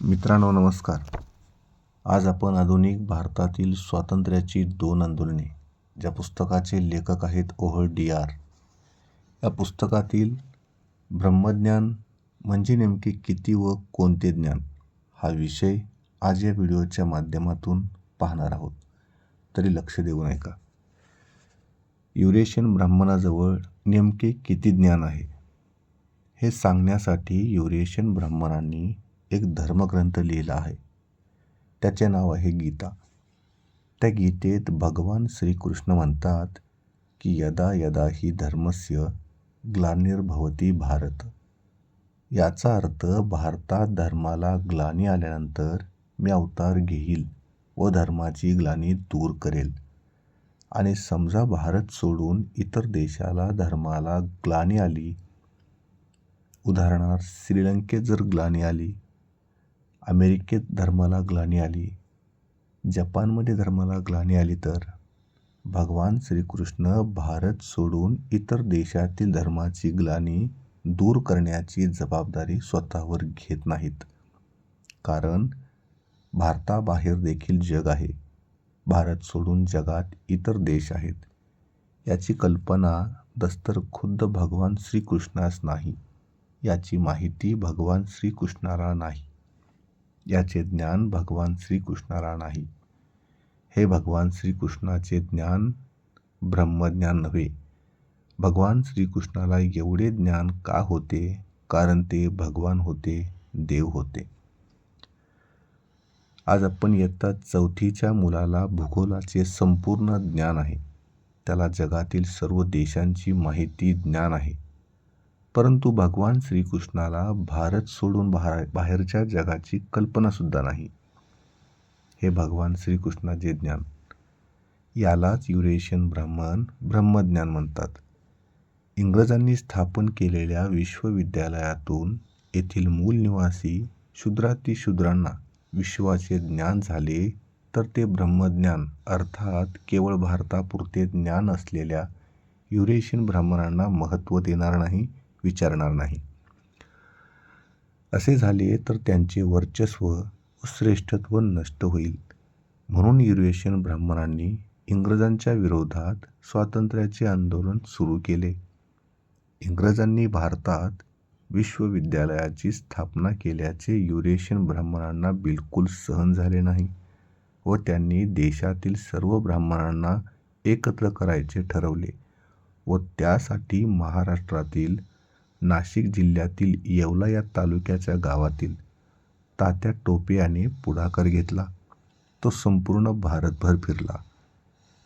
मित्रांनो नमस्कार. आज आपण आधुनिक भारतातील स्वातंत्र्याची दोन आंदोलने ज्या पुस्तकाचे लेखक आहेत ओहळ डी आर. या पुस्तकातील ब्रह्मज्ञान म्हणजे नेमके किती व कोणते ज्ञान हा विषय आज या व्हिडिओच्या माध्यमातून पाहणार आहोत. तरी लक्ष देऊ नये का युरेशियन ब्राह्मणाजवळ नेमके किती ज्ञान आहे हे सांगण्यासाठी युरेशियन ब्राह्मणांनी एक धर्मग्रंथ लिहिला आहे. त्याचे नाव आहे गीता. त्या गीतेत भगवान श्रीकृष्ण म्हणतात की यदा यदा ही धर्मस्य ग्लानिर्भवती भारत. याचा अर्थ भारतात धर्माला ग्लानी आल्यानंतर मी अवतार घेईल व धर्माची ग्लानी दूर करेल. आणि समजा भारत सोडून इतर देशाला धर्माला ग्लानी आली उदाहरणार्थ श्रीलंकेत जर ग्लानी आली अमेरिकेत धर्माला ग्लानी आली. जपानमध्ये धर्माला ग्लानी आली तर? भगवान श्रीकृष्ण भारत सोडून इतर देशातील धर्माची ग्लानी दूर करण्याची जबाबदारी स्वतःवर घेत नाहीत. कारण भारताबाहेर देखील जग आहे. भारत सोडून जगात इतर देश आहेत. याची कल्पना दस्तर खुद्द भगवान श्रीकृष्णास नाही. याची माहिती भगवान श्रीकृष्णाला नाही. याचे ज्ञान भगवान श्रीकृष्णाला नाही हे भगवान श्रीकृष्णाचे ज्ञान ब्रह्मज्ञान नव्हे. भगवान श्रीकृष्णाला एवढे ज्ञान का होते? कारण ते भगवान होते देव होते. आज आपण इयत्ता चौथीच्या मुलाला भूगोलाचे संपूर्ण ज्ञान आहे. त्याला जगातील सर्व देशांची माहिती ज्ञान आहे. परंतु भगवान श्रीकृष्णाला भारत सोडून बाहेर बाहेरच्या जगाची कल्पनासुद्धा नाही. हे भगवान श्रीकृष्णाचे ज्ञान यालाच युरेशियन ब्राह्मण ब्रह्मज्ञान म्हणतात. इंग्रजांनी स्थापन केलेल्या विश्वविद्यालयातून येथील मूल निवासी शूद्रातिशूद्रांना विश्वाचे ज्ञान झाले तर ते ब्रह्मज्ञान अर्थात केवळ भारतापुरते ज्ञान असलेल्या युरेशियन ब्राह्मणांना महत्त्व देणार नाही विचारणार नाही. असे झाले तर त्यांचे वर्चस्व व श्रेष्ठत्व नष्ट होईल. म्हणून युरेशियन ब्राह्मणांनी इंग्रजांच्या विरोधात स्वातंत्र्याचे आंदोलन सुरू केले. इंग्रजांनी भारतात विश्वविद्यालयाची स्थापना केल्याचे युरेशियन ब्राह्मणांना बिलकुल सहन झाले नाही व त्यांनी देशातील सर्व ब्राह्मणांना एकत्र करायचे ठरवले व त्यासाठी महाराष्ट्रातील नाशिक जिल्ह्यातील येवला या तालुक्याच्या गावातील तात्या टोपे याने पुढाकार घेतला. तो संपूर्ण भारतभर फिरला.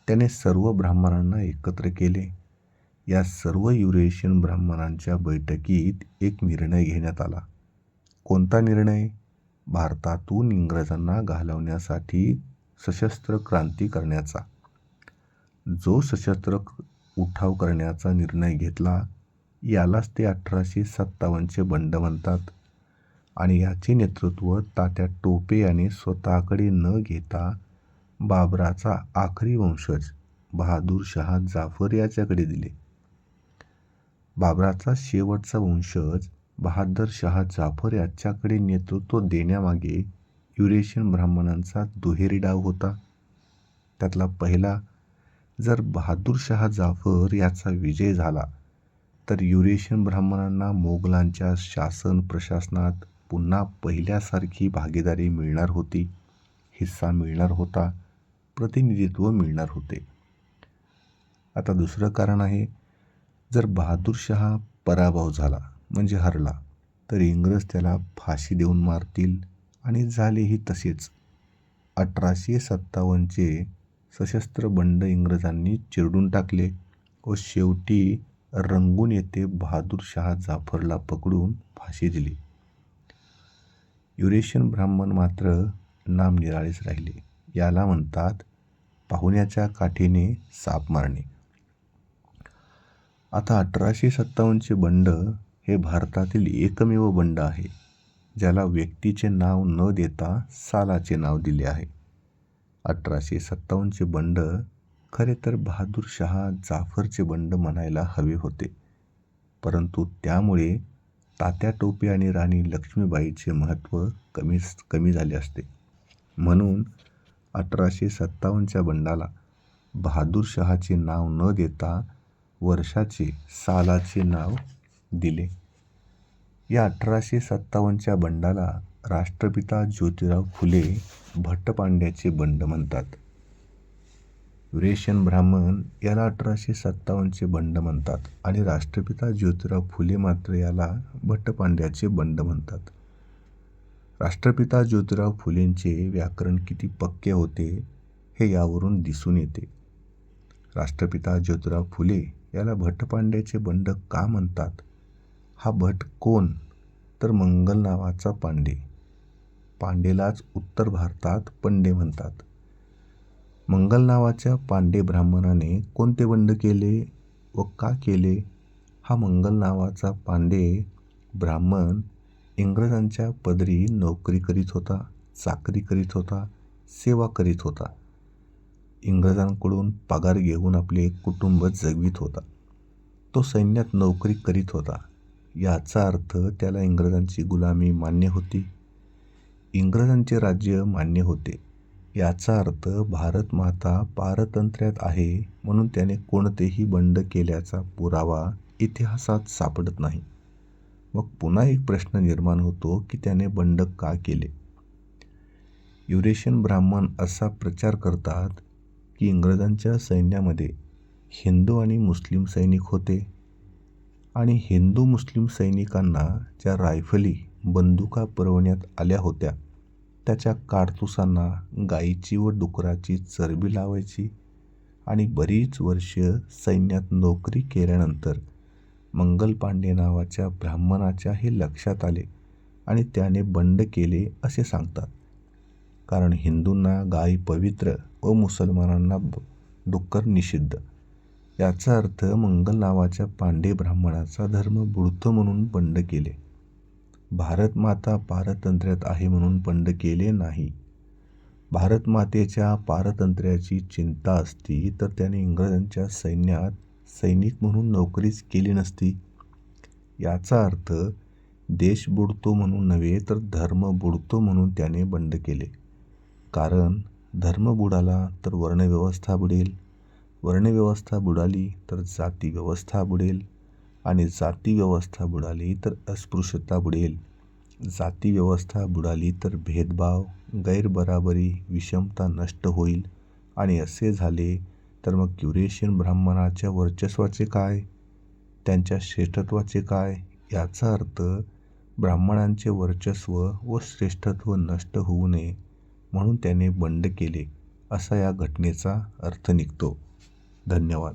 त्याने सर्व ब्राह्मणांना एकत्र केले. या सर्व युरेशियन ब्राह्मणांच्या बैठकीत एक निर्णय घेण्यात आला. कोणता निर्णय? भारतातून इंग्रजांना घालवण्यासाठी सशस्त्र क्रांती करण्याचा. जो सशस्त्र उठाव करण्याचा निर्णय घेतला यालाच ते अठराशे सत्तावन्नचे बंड म्हणतात. आणि याचे नेतृत्व तात्या टोपे याने स्वतःकडे न घेता बाबराचा आखरी वंशज बहादूर शहा जाफर याच्याकडे दिले. बाबराचा शेवटचा वंशज बहादर शहा जाफर याच्याकडे नेतृत्व देण्यामागे युरेशियन ब्राह्मणांचा दुहेरी डाव होता. त्यातला पहिला जर बहादूर शहा जाफर याचा विजय झाला तर युरेशियन ब्राह्मणांना मोगलांच्या शासन प्रशासनात पुन्हा पहिल्यासारखी भागीदारी मिळणार होती. हिस्सा मिळणार होता. प्रतिनिधित्व मिळणार होते. आता दुसरं कारण आहे जर बहादूरशहा पराभव झाला म्हणजे हरला तर इंग्रज त्याला फाशी देऊन मारतील आणि झालेही तसेच. अठराशे सत्तावन्नचे सशस्त्र बंड इंग्रजांनी चिरडून टाकले व शेवटी रंगून येथे बहादूर जाफरला पकडून फाशी दिली. युरेशियन ब्राह्मण मात्र नाम निराळेच राहिले. याला म्हणतात पाहुण्याच्या काठीने साप मारणे. आता अठराशे सत्तावन्नचे बंड हे भारतातील एकमेव बंड आहे ज्याला व्यक्तीचे नाव न देता सालाचे नाव दिले आहे. अठराशे सत्तावन्नचे बंड खरे तर बहादूर शहा जाफरचे बंड म्हणायला हवे होते. परंतु त्यामुळे तात्या टोपे आणि राणी लक्ष्मीबाईचे महत्त्व कमीच कमी झाले असते. म्हणून अठराशे सत्तावन्नच्या बंडाला बहादूर शहाचे नाव न देता वर्षाचे सालाचे नाव दिले. या अठराशे सत्तावन्नच्या बंडाला राष्ट्रपिता ज्योतिराव फुले भट्टपांड्याचे बंड म्हणतात. रेशन ब्राह्मण याला अठराशे सत्तावन्नचे बंड म्हणतात आणि राष्ट्रपिता ज्योतिराव फुले मात्र याला भट्टपांड्याचे बंड म्हणतात. राष्ट्रपिता ज्योतिराव फुलेंचे व्याकरण किती पक्के होते हे यावरून दिसून येते. राष्ट्रपिता ज्योतिराव फुले याला भट्टपांड्याचे बंड का म्हणतात? हा भट कोण? तर मंगल नावाचा पांडे. पांडेलाच उत्तर भारतात पंडे म्हणतात. मंगल नावाच्या पांडे ब्राह्मणाने कोणते बंड केले व का केले? हा मंगल नावाचा पांडे ब्राह्मण इंग्रजांच्या पदरी नोकरी करीत होता चाकरी करीत होता सेवा करीत होता. इंग्रजांकडून पगार घेऊन आपले कुटुंब जगवित होता. तो सैन्यात नोकरी करीत होता. याचा अर्थ त्याला इंग्रजांची गुलामी मान्य होती. इंग्रजांचे राज्य मान्य होते. याचा अर्थ भारत माता पारतंत्र्यात आहे म्हणून त्याने कोणतेही बंड केल्याचा पुरावा इतिहासात सापडत नाही. मग पुन्हा एक प्रश्न निर्माण होतो की त्याने बंड का केले? युरेशियन ब्राह्मण असा प्रचार करतात की इंग्रजांच्या सैन्यामध्ये हिंदू आणि मुस्लिम सैनिक होते आणि हिंदू मुस्लिम सैनिकांना ज्या रायफली बंदुका पुरवण्यात आल्या होत्या त्याच्या काडतुसांना गाईची व डुकराची चरबी लावायची आणि बरीच वर्ष सैन्यात नोकरी केल्यानंतर मंगल पांडे नावाच्या ब्राह्मणाच्या हे लक्षात आले आणि त्याने बंड केले असे सांगतात. कारण हिंदूंना गाय पवित्र व मुसलमानांना डुक्कर निषिद्ध. याचा अर्थ मंगल नावाच्या पांडे ब्राह्मणाचा धर्म बुडतो म्हणून बंड केले. भारत माता पारतंत्र्यात आहे म्हणून बंड केले नाही. भारत मातेच्या पारतंत्र्याची चिंता असती तर त्याने इंग्रजांच्या सैन्यात सैनिक म्हणून नोकरीच केली नसती. याचा अर्थ देश बुडतो म्हणून नव्हे तर धर्म बुडतो म्हणून त्याने बंड केले. कारण धर्म बुडाला तर वर्णव्यवस्था बुडेल. वर्णव्यवस्था बुडाली तर जाती व्यवस्था बुडेल. आणि जाती व्यवस्था बुडाली तर अस्पृश्यता बुडेल. जाती व्यवस्था बुडाली तर भेदभाव गैरबराबरी विषमता नष्ट होईल. आणि असे झाले तर मग क्युरेशियन ब्राह्मणाच्या वर्चस्वाचे काय? त्यांच्या श्रेष्ठत्वाचे काय? याचा अर्थ ब्राह्मणांचे वर्चस्व व श्रेष्ठत्व नष्ट होऊ नये म्हणून त्याने बंड केले. असा या घटनेचा अर्थ निघतो. धन्यवाद.